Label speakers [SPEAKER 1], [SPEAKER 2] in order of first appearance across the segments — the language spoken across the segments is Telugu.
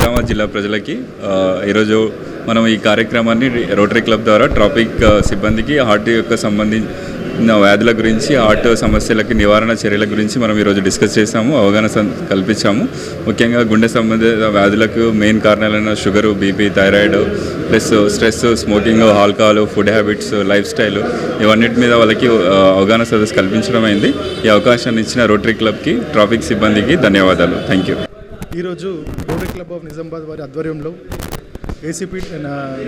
[SPEAKER 1] నిజామాబాద్ జిల్లా ప్రజలకి ఈరోజు మనం ఈ కార్యక్రమాన్ని రోటరీ క్లబ్ ద్వారా ట్రాఫిక్ సిబ్బందికి హార్ట్ యొక్క సంబంధించిన వ్యాధుల గురించి హార్ట్ సమస్యలకి నివారణ చర్యల గురించి మనం ఈరోజు డిస్కస్ చేసాము అవగాహన కల్పించాము. ముఖ్యంగా గుండె సంబంధిత వ్యాధులకు main కారణాలైన sugar BP thyroid plus stress smoking alcohol food habits lifestyle ఇవన్నిటి మీద వాళ్ళకి అవగాహన సదస్సు కల్పించడం అయింది ఈ అవకాశాన్ని ఇచ్చిన రోటరీ క్లబ్కి ట్రాఫిక్ సిబ్బందికి ధన్యవాదాలు. థ్యాంక్ యూ
[SPEAKER 2] ఈరోజు రోటరీ క్లబ్ ఆఫ్ నిజామాబాద్ వారి ఆధ్వర్యంలో ఏసీపీ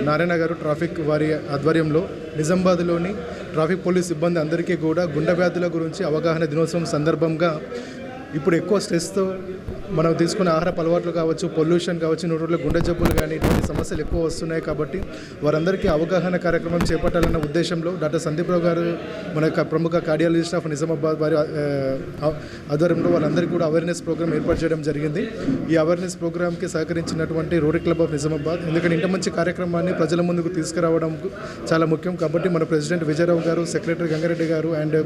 [SPEAKER 2] నారాయణ గారు ట్రాఫిక్ వారి ఆధ్వర్యంలో నిజామాబాద్లోని ట్రాఫిక్ పోలీస్ సిబ్బంది అందరికీ కూడా గుండె వ్యాధుల గురించి అవగాహన దినోత్సవం సందర్భంగా ఇప్పుడు ఎక్కువ స్ట్రెస్తో మనం తీసుకునే ఆహారపు అలవాట్లు కావచ్చు పొల్యూషన్ కావచ్చు నోట్లో గుండె జబ్బులు కానీ ఇటువంటి సమస్యలు ఎక్కువ వస్తున్నాయి కాబట్టి వారందరికీ అవగాహన కార్యక్రమం చేపట్టాలన్న ఉద్దేశంలో డాక్టర్ సందీప్రావు గారు మన ప్రముఖ కార్డియాలజిస్ట్ ఆఫ్ నిజామాబాద్ వారి ఆధ్వర్యంలో వాళ్ళందరికీ కూడా అవేర్నెస్ ప్రోగ్రామ్ ఏర్పాటు చేయడం జరిగింది. ఈ అవేర్నెస్ ప్రోగ్రామ్కి సహకరించినటువంటి రోటరీ క్లబ్ ఆఫ్ నిజామాబాద్ ఎందుకంటే ఇంత మంచి కార్యక్రమాన్ని ప్రజల ముందుకు తీసుకురావడం చాలా ముఖ్యం కాబట్టి మన ప్రెసిడెంట్ విజయరావు గారు సెక్రటరీ గంగారెడ్డి గారు and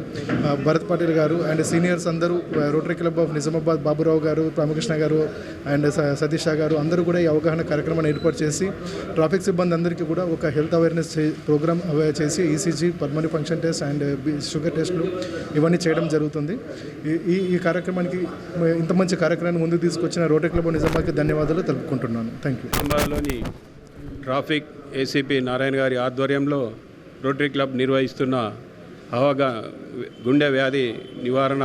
[SPEAKER 2] Bharat Patil garu and seniors అందరూ Rotary Club of Nizamabad Baburao garu ప్రముఖ రామకృష్ణ గారు అండ్ స- సతీష్ గారు అందరూ కూడా ఈ అవగాహన కార్యక్రమాన్ని ఏర్పాటు చేసి ట్రాఫిక్ సిబ్బంది అందరికీ కూడా ఒక హెల్త్ అవేర్నెస్ ప్రోగ్రామ్ అవే చేసి ECG permanent function test and sugar టెస్ట్లు ఇవన్నీ చేయడం జరుగుతుంది. ఈ- ఈ ఈ కార్యక్రమానికి ఇంత మంచి కార్యక్రమాన్ని ముందుకు తీసుకొచ్చిన రోటరీ క్లబ్ నిజామాకి ధన్యవాదాలు తెలుపుకుంటున్నాను. థ్యాంక్ యూ
[SPEAKER 3] నిజామాబాద్లోని ట్రాఫిక్ ఏసీపీ నారాయణ గారి ఆధ్వర్యంలో రోటరీ క్లబ్ నిర్వహిస్తున్న అవగా గుండె వ్యాధి నివారణ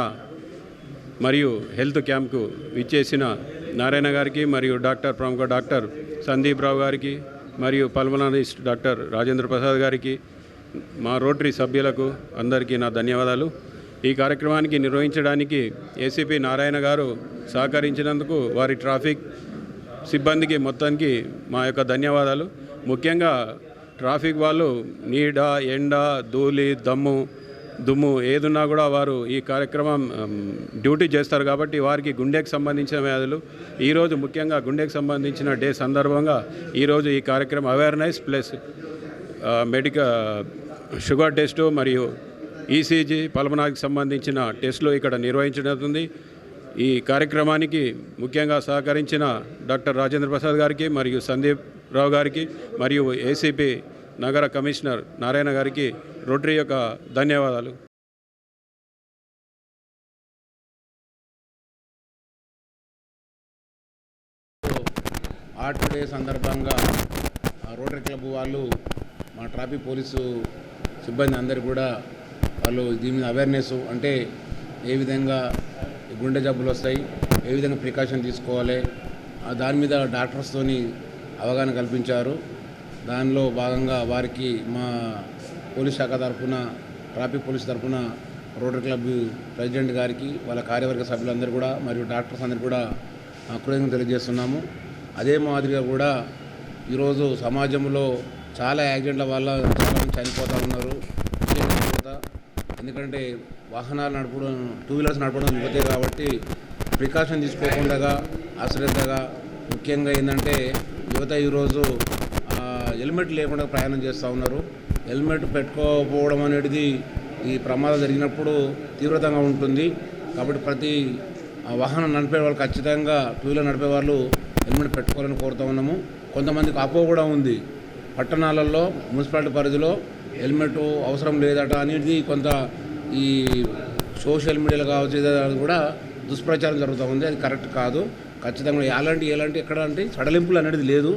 [SPEAKER 3] మరియు హెల్త్ క్యాంప్కు విచ్చేసిన నారాయణ గారికి మరియు డాక్టర్ ప్రముఖ డాక్టర్ సందీప్ రావు గారికి మరియు పల్మనాలిస్ట్ డాక్టర్ రాజేంద్ర ప్రసాద్ గారికి మా రోటరీ సభ్యులకు అందరికీ నా ధన్యవాదాలు. ఈ కార్యక్రమానికి నిర్వహించడానికి ఏసీపీ నారాయణ గారు సహకరించినందుకు వారి ట్రాఫిక్ సిబ్బందికి మొత్తానికి మా యొక్క ధన్యవాదాలు. ముఖ్యంగా ట్రాఫిక్ వాళ్ళు నీడ ఎండ ధూళి దమ్ము దుమ్ము ఏదున్నా కూడా వారు ఈ కార్యక్రమం డ్యూటీ చేస్తారు కాబట్టి వారికి గుండెకి సంబంధించిన వ్యాధులు ఈరోజు ముఖ్యంగా గుండెకి సంబంధించిన డే సందర్భంగా ఈరోజు ఈ కార్యక్రమం awareness plus medical sugar test మరియు ఈసీజీ పల్మనాకి సంబంధించిన టెస్టులు ఇక్కడ నిర్వహించబడుతుంది ఈ కార్యక్రమానికి ముఖ్యంగా సహకరించిన డాక్టర్ రాజేంద్ర ప్రసాద్ గారికి మరియు సందీప్ రావు గారికి మరియు ఏసీపీ నగర కమిషనర్ నారాయణ గారికి రోటరీ యొక్క ధన్యవాదాలు.
[SPEAKER 4] ఆర్ట్ డే సందర్భంగా ఆ రోటరీ క్లబ్ వాళ్ళు మా ట్రాఫిక్ పోలీసు సిబ్బంది అందరు కూడా వాళ్ళు దీని మీద అవేర్నెస్ అంటే ఏ విధంగా ఈ గుండె జబ్బులు వస్తాయి ఏ విధంగా ప్రికాషన్ తీసుకోవాలి ఆ దాని మీద డాక్టర్స్తోని అవగాహన కల్పించారు. దానిలో భాగంగా వారికి మా పోలీస్ శాఖ తరఫున ట్రాఫిక్ పోలీస్ తరఫున రోటరీ క్లబ్ ప్రెసిడెంట్ గారికి వాళ్ళ కార్యవర్గ సభ్యులందరూ కూడా మరియు డాక్టర్స్ అందరూ కూడా ఆ, కృతజ్ఞతలు తెలియజేస్తున్నాము. అదే మాదిరిగా కూడా ఈరోజు సమాజంలో చాలా యాక్సిడెంట్ల వల్ల చాలామంది చనిపోతూ ఉన్నారు. ఎందుకంటే వాహనాలు నడపడం టూ వీలర్స్ నడపడం యువతే కాబట్టి ప్రికాషన్ తీసుకోకుండా అశ్రద్ధగా ముఖ్యంగా ఏంటంటే యువత ఈరోజు హెల్మెట్ లేకుండా ప్రయాణం చేస్తూ ఉన్నారు. హెల్మెట్ పెట్టుకోకపోవడం అనేది ఈ ప్రమాదం జరిగినప్పుడు తీవ్రతంగా ఉంటుంది. కాబట్టి ప్రతి వాహనం నడిపే వాళ్ళు ఖచ్చితంగా టూ వీలర్ నడిపే వాళ్ళు హెల్మెట్ పెట్టుకోవాలని కోరుతూ ఉన్నాము. కొంతమందికి అపో కూడా ఉంది. పట్టణాలలో మున్సిపాలిటీ పరిధిలో హెల్మెట్ అవసరం లేదట అనేది కొంత ఈ సోషల్ మీడియాలో కావచ్చు ఏదైనా కూడా దుష్ప్రచారం జరుగుతూ ఉంది. అది కరెక్ట్ కాదు. ఖచ్చితంగా ఎలాంటి ఎలాంటి ఎక్కడ అంటే సడలింపులు అనేది లేదు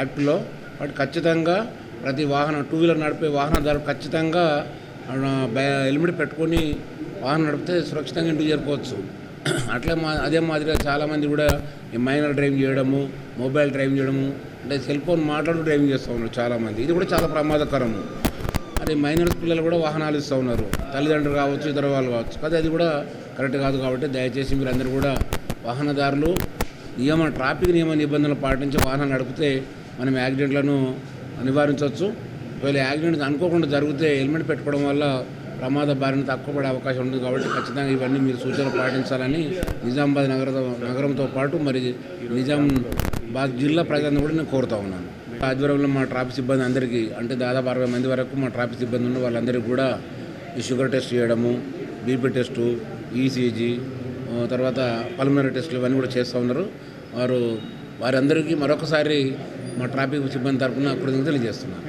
[SPEAKER 4] యాక్ట్లో. బట్ ఖచ్చితంగా ప్రతి వాహనం టూ వీలర్ నడిపే వాహనదారు ఖచ్చితంగా బ- హెల్మెట్ పెట్టుకొని వాహనం నడిపితే సురక్షితంగా ఇంటికి చేరుకోవచ్చు. అట్లే మా అదే మాదిరిగా చాలామంది కూడా ఈ మైనర్ డ్రైవింగ్ చేయడము మొబైల్ డ్రైవింగ్ చేయడము అంటే సెల్ ఫోన్ మాట్లాడుతూ డ్రైవింగ్ చేస్తూ ఉన్నారు చాలామంది. ఇది కూడా చాలా ప్రమాదకరము. అదే మైనర్స్ పిల్లలు కూడా వాహనాలు ఇస్తూ ఉన్నారు. తల్లిదండ్రులు కావచ్చు ఇతర వాళ్ళు కావచ్చు. కదా అది కూడా కరెక్ట్ కాదు కాబట్టి దయచేసి మీరందరూ కూడా వాహనదారులు నియమ ట్రాఫిక్ నియమ నిబంధనలు పాటించి వాహనం నడిపితే మనం యాక్సిడెంట్లను నివారించవచ్చు. ఒకవేళ యాక్సిడెంట్ అనుకోకుండా జరిగితే హెల్మెట్ పెట్టుకోవడం వల్ల ప్రమాద బారిన తక్కువ పడే అవకాశం ఉంటుంది కాబట్టి ఖచ్చితంగా ఇవన్నీ మీరు సూచనలు పాటించాలని నిజామాబాద్ నగర నగరంతో పాటు మరి నిజామాబాద్ జిల్లా ప్రజలను కూడా నేను కోరుతా ఉన్నాను. ఆధ్వర్యంలో మా ట్రాఫిక్ సిబ్బంది అందరికీ అంటే దాదాపు అరవై మంది వరకు మా ట్రాఫిక్ సిబ్బంది ఉన్న వాళ్ళందరికీ కూడా ఈ షుగర్ టెస్ట్ చేయడము బీపీ టెస్టు ఈసీజీ తర్వాత పల్మనరీ టెస్టులు ఇవన్నీ కూడా చేస్తూ ఉన్నారు. వారు వారందరికీ మరొకసారి మా ట్రాఫిక్ సిబ్బంది తరఫున కృతజ్ఞతలు తెలియజేస్తున్నాను.